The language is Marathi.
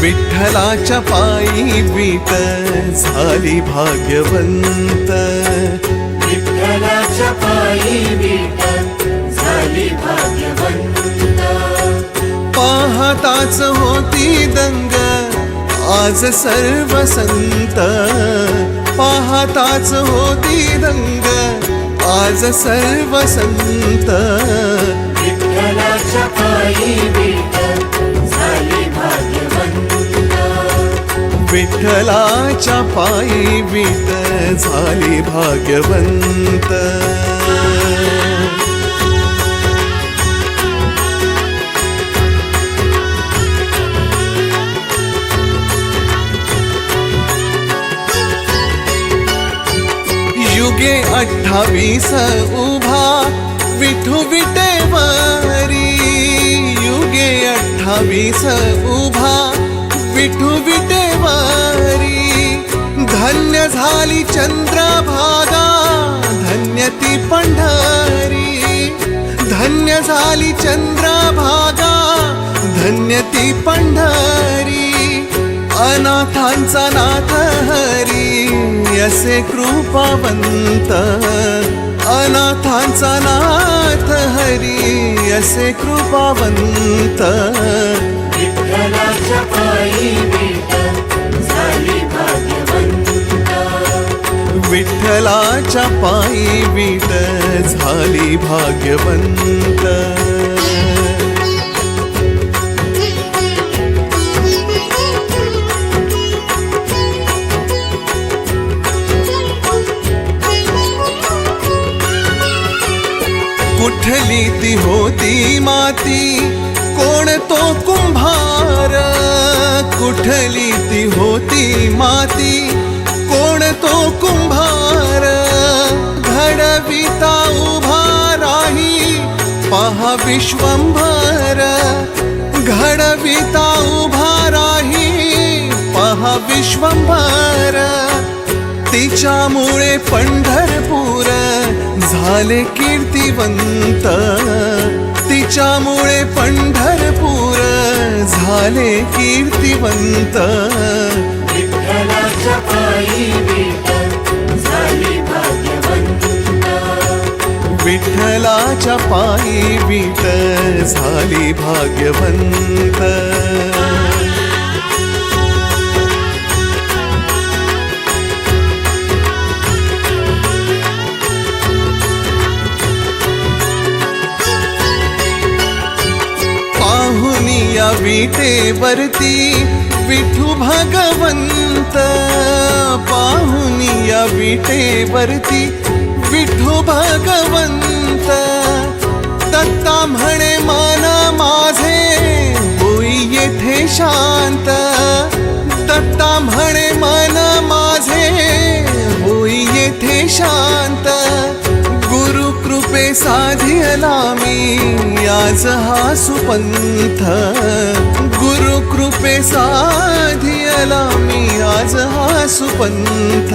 विठ्ठलाच्या पायी वीट झाली भाग्यवंत. विठ्ठलाच्या पायी विट झाली भाग्यवंत. पाहताच होती दंग आज सर्व संत. पाहताच होती दंग आज सर्व संत. विठ्ठलाच्या पायी विट विठ्ठलाच्या पायी वीट झाली भाग्यवंत. युगे अठ्ठावीस उभा विठू विटेवरी. युगे अठ्ठावीस उभा विठू विटे धन्य झाली चंद्रभागा धन्य ती पंढरी. धन्य झाली चंद्रभागा धन्य ती पंढरी. अनाथांचा नाथ हरी असे कृपावंत. अनाथांचा नाथ हरी असे कृपावंत. विठ्ठलाच्या पायी विठ्ठलाच्या पायी वीट झाली भाग्यवंत. कुठली ती होती माती? कोण तो कुंभार? कुठली ती होती माती? तो कुंभार घडविता उभा राही पहा विश्वंभर घडविता उभा राही पहा विश्वंभर. तिच्यामुळे पंढरपूर झाले कीर्तिवंत. तिच्यामुळे पंढरपूर झाले कीर्तिवंत. विठ्ठलाच्या पायी विठ्ठलाच्या पायी बीत झाली भाग्यवंत. पाहुनिया विटेवरती विठू भगवंत. पाहुनी या विटेवरती विठू भगवंत दत्ता म्हणे मन माझे होई येथे शांत. दत्ता म्हणे मन माझे होई येथे शांत. गुरु कृपे साधियला मी आज हा सुपंथ. गुरु कृपे साधियला मी आज हा सुपंथ.